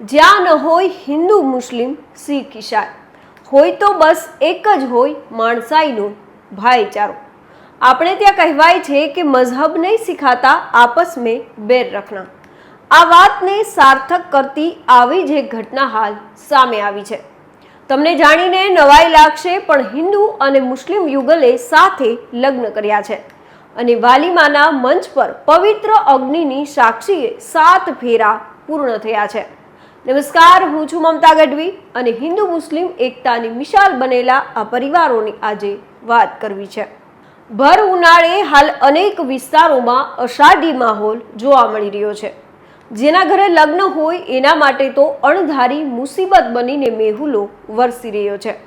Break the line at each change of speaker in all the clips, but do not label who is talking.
જ્યાં ન હોય હિન્દુ મુસ્લિમ શીખ ઈસાઈ હોય તો બસ એક જ હોય માણસાઈનો ભાઈચારો. આપણે ત્યાં કહેવાય છે કે મઝહબ નહીં શીખાતા આપસ મેં બેર રખના. આ વાતને સાર્થક કરતી આવી જ એક ઘટના હાલ સામે આવી છે. તમને જાણીને નવાઈ લાગશે, પણ હિન્દુ અને મુસ્લિમ યુગલે સાથે લગ્ન કર્યા છે. અને વાલીમાના મંચ પર પવિત્ર અગ્નિની સાક્ષીએ સાત ફેરા પૂર્ણ થયા છે. નમસ્કાર, હું છું મમતા ગઢવી અને હિન્દુ મુસ્લિમ એકતાની મિશાલ બનેલા આ પરિવારોની આજે વાત કરવી છે. ભર ઉનાળે હાલ અનેક વિસ્તારોમાં અષાઢી માહોલ જોવા મળી રહ્યો છે. જેના ઘરે લગ્ન હોય એના માટે તો અણધારી મુસીબત બનીને મેહુલો વરસી રહ્યો છે.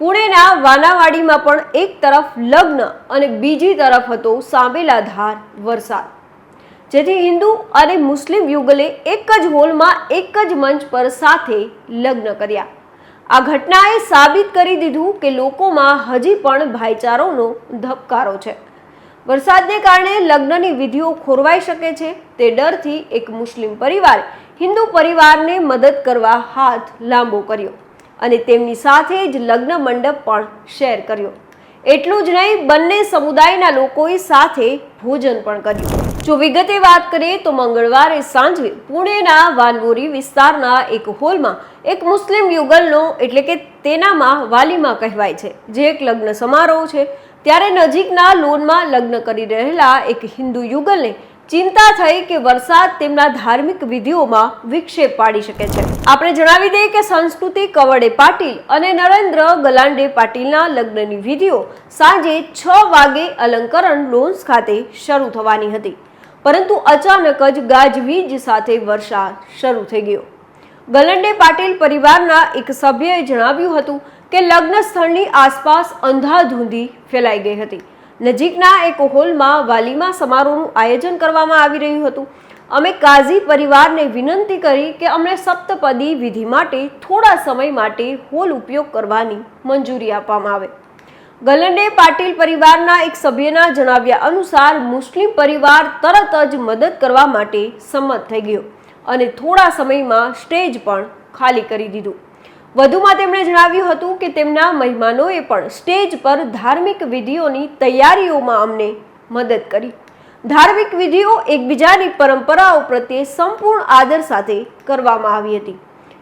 પુણેના વાનાવાડીમાં પણ એક તરફ લગ્ન અને બીજી તરફ હતો સાંભેલા ધાર વરસાદ. જેથી હિન્દુ અને મુસ્લિમ યુગલે એક જ હોલમાં એક જ મંચ પર સાથે લગ્ન કર્યા. આ ઘટનાએ સાબિત કરી દીધું કે લોકોમાં હજી પણ ભાઈચારોનો ધબકારો છે. વરસાદને કારણે લગ્નની વિધિઓ ખોરવાઈ શકે છે, તે ડરથી એક મુસ્લિમ પરિવાર હિન્દુ પરિવારને મદદ કરવા હાથ લાંબો કર્યો અને તેમની સાથે જ લગ્ન મંડપ પણ શેર કર્યો. એટલું જ નહીં, બંને સમુદાયના લોકોએ સાથે ભોજન પણ કર્યું. જો વિગતે વાત કરીએ તો મંગળવારે સાંજે પુણેના વાનવોરી વિસ્તારના એક હોલમાં એક મુસ્લિમ યુગલનો એટલે કે તેનામાં વાલીમાં કહેવાય છે. જે એક લગ્ન સમારોહ છે. ત્યારે નજીકના લોનમાં લગ્ન કરી રહેલા એક હિન્દુ યુગલને ચિંતા થઈ કે વરસાદ તેમના ધાર્મિક વિધિઓમાં વિક્ષેપ પાડી શકે છે. આપણે જણાવી દઈએ કે સંસ્કૃતિ કવડે પાટીલ અને નરેન્દ્ર ગલાંડે પાટીલના લગ્નની વિધિઓ સાંજે છ વાગે અલંકરણ લોન્સ ખાતે શરૂ થવાની હતી. પરંતુ અચાનક જ ગાજવીજ સાથે વરસાદ શરૂ થઈ ગયો. ગલંડે પાટીલ પરિવારના એક સભ્યએ જણાવ્યું હતું કે લગ્ન સ્થળની આસપાસ અંધાધૂંધી ફેલાઈ ગઈ હતી. નજીકના એક હોલમાં વાલીમા સમારોહનું આયોજન કરવામાં આવી રહ્યું હતું. અમે કાઝી પરિવારને વિનંતી કરી કે અમને સપ્તપદી વિધિ માટે થોડા સમય માટે હોલ ઉપયોગ કરવાની મંજૂરી આપવામાં આવે. ગલંડે પાટીલ પરિવારના એક સભ્યના જણાવ્યા અનુસાર મુસ્લિમ પરિવાર તરત જ મદદ કરવા માટે સંમત થઈ ગયો અને થોડા સમયમાં સ્ટેજ પણ ખાલી કરી દીધું. વધુમાં તેમણે જણાવ્યું હતું કે તેમના મહેમાનોએ પણ સ્ટેજ પર ધાર્મિક વિધિઓની તૈયારીઓમાં અમને મદદ કરી. ધાર્મિક વિધિઓ એકબીજાની પરંપરાઓ પ્રત્યે સંપૂર્ણ આદર સાથે કરવામાં આવી હતી.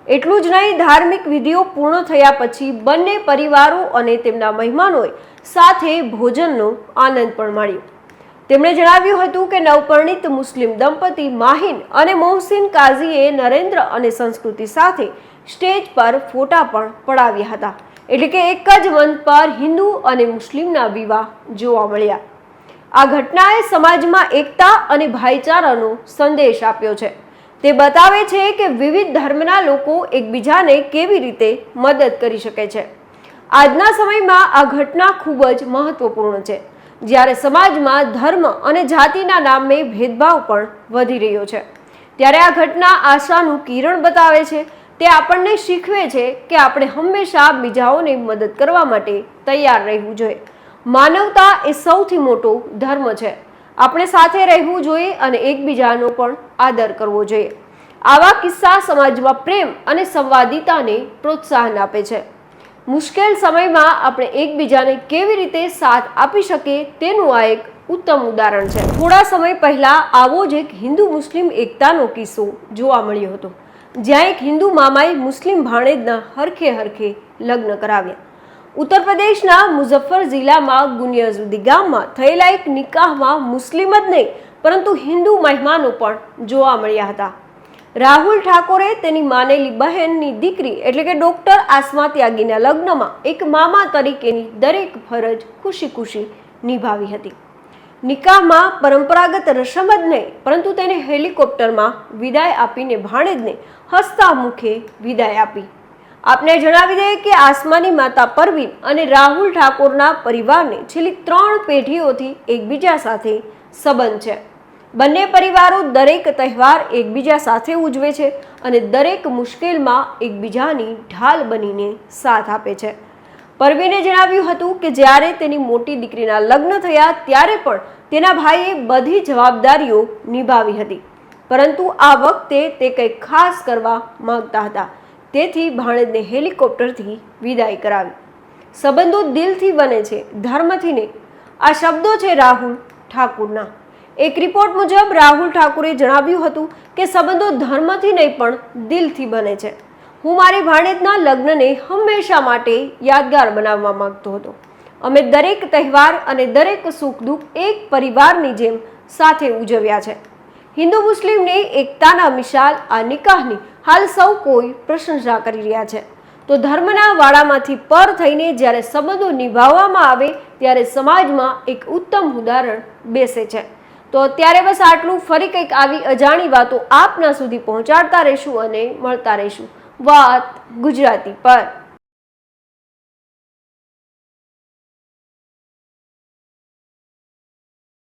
એટલું જ નહીં, ધાર્મિક વિધિઓ પૂર્ણ થયા પછી બંને પરિવારો અને તેમના મહેમાનોએ સાથે ભોજનનો આનંદ પણ માણ્યો. તેમણે જણાવ્યું હતું કે નવપરણિત મુસ્લિમ દંપતી માહિન અને મોહસિન કાઝીએ નરેન્દ્ર અને સંસ્કૃતિ સાથે સ્ટેજ પર ફોટા પણ પડાવ્યા હતા. એટલે કે એક જ મંચ પર હિન્દુ અને મુસ્લિમના વિવાહ જોવા મળ્યા. આ ઘટનાએ સમાજમાં એકતા અને ભાઈચારાનો સંદેશ આપ્યો છે. તે બતાવે છે કે વિવિધ ધર્મના લોકો એકબીજાને કેવી રીતે મદદ કરી શકે છે. આજના સમયમાં આ ઘટના ખૂબ જ મહત્વપૂર્ણ છે. જ્યારે સમાજમાં ધર્મ અને જાતિના નામે ભેદભાવ પણ વધી રહ્યો છે. ત્યારે આ ઘટના આશાનું કિરણ બતાવે છે. તે આપણને શીખવે છે કે આપણે હંમેશા બીજાઓને મદદ કરવા માટે તૈયાર રહેવું જોઈએ. માનવતા એ સૌથી મોટો ધર્મ છે. આપણે સાથે રહેવું જોઈએ અને એકબીજાનો પણ આદર કરવો જોઈએ. આવા કિસ્સા સમાજમાં પ્રેમ અને સંવાદિતાને પ્રોત્સાહન આપે છે. મુશ્કેલ સમયમાં આપણે એકબીજાને કેવી રીતે સાથ આપી શકીએ તેનું આ એક ઉત્તમ ઉદાહરણ છે. થોડા સમય પહેલા આવો જ એક હિન્દુ મુસ્લિમ એકતાનો કિસ્સો જોવા મળ્યો હતો. જ્યાં એક હિન્દુ મામાએ મુસ્લિમ ભાણેજના હરખે હરખે લગ્ન કરાવ્યા. ઉત્તર પ્રદેશના મુઝફ્ફર જિલ્લામાં ગુનિયાઝુદ્દી ગામમાં થયેલા એક નિકાહમાં મુસ્લિમ જ નહીં, પરંતુ હિન્દુ મહેમાનો પણ જોવા મળ્યા હતા. રાહુલ ઠાકોરે તેની માનેલી બહેનની દીકરી એટલે કે ડોક્ટર આસમા ત્યાગીના લગ્નમાં એક મામા તરીકેની દરેક ફરજ ખુશી ખુશી નિભાવી હતી. નિકાહમાં પરંપરાગત રસમ જ નહીં, પરંતુ તેને હેલિકોપ્ટરમાં વિદાય આપીને ભાણેજને હસતા મુખે વિદાય આપી. આપને જણાવી દઈએ કે આસમાની માતા પરવીન અને રાહુલ ઠાકોરના પરિવારને છેલ્લી ત્રણ પેઢીઓથી એકબીજા સાથે સંબંધ છે. બંને પરિવારો દરેક તહેવાર એકબીજા સાથે ઉજવે છે અને દરેક મુશ્કેલમાં એકબીજાની ઢાલ બનીને સાથ આપે છે. પરવીને જણાવ્યું હતું કે જ્યારે તેની મોટી દીકરીના લગ્ન થયા ત્યારે પણ તેના ભાઈએ બધી જવાબદારીઓ નિભાવી હતી. પરંતુ આ વખતે તે કંઈક ખાસ કરવા માંગતા હતા. તેથી ભાણેજને હેલિકોપ્ટરથી વિદાય કરાવી. સંબંધો દિલથી બને છે, ધર્મથી નહીં. આ શબ્દો છે રાહુલ ઠાકુરના. એક રિપોર્ટ મુજબ રાહુલ ઠાકુરે જણાવ્યું હતું કે સંબંધો ધર્મથી નહીં પણ દિલથી બને છે. હું મારી ભાણેજના લગ્નને હંમેશા માટે યાદગાર બનાવવા માંગતો હતો. અમે દરેક તહેવાર અને દરેક સુખ દુઃખ એક પરિવારની જેમ સાથે ઉજવ્યા છે. હિન્દુ મુસ્લિમની એકતાના મિશાલ આ નિકાહની હાલ સૌ કોઈ પ્રશંસા કરી રહ્યા છે. તો ધર્મના વાડામાંથી પર થઈને જ્યારે સંબંધો નિભાવવામાં આવે ત્યારે સમાજમાં એક ઉત્તમ ઉદાહરણ બેસે છે. તો અત્યારે બસ આટલું. ફરી કંઈક આવી અજાણી વાતો આપના સુધી પહોંચાડતા રહીશું અને મળતા રહીશું. વાત ગુજરાતી પર.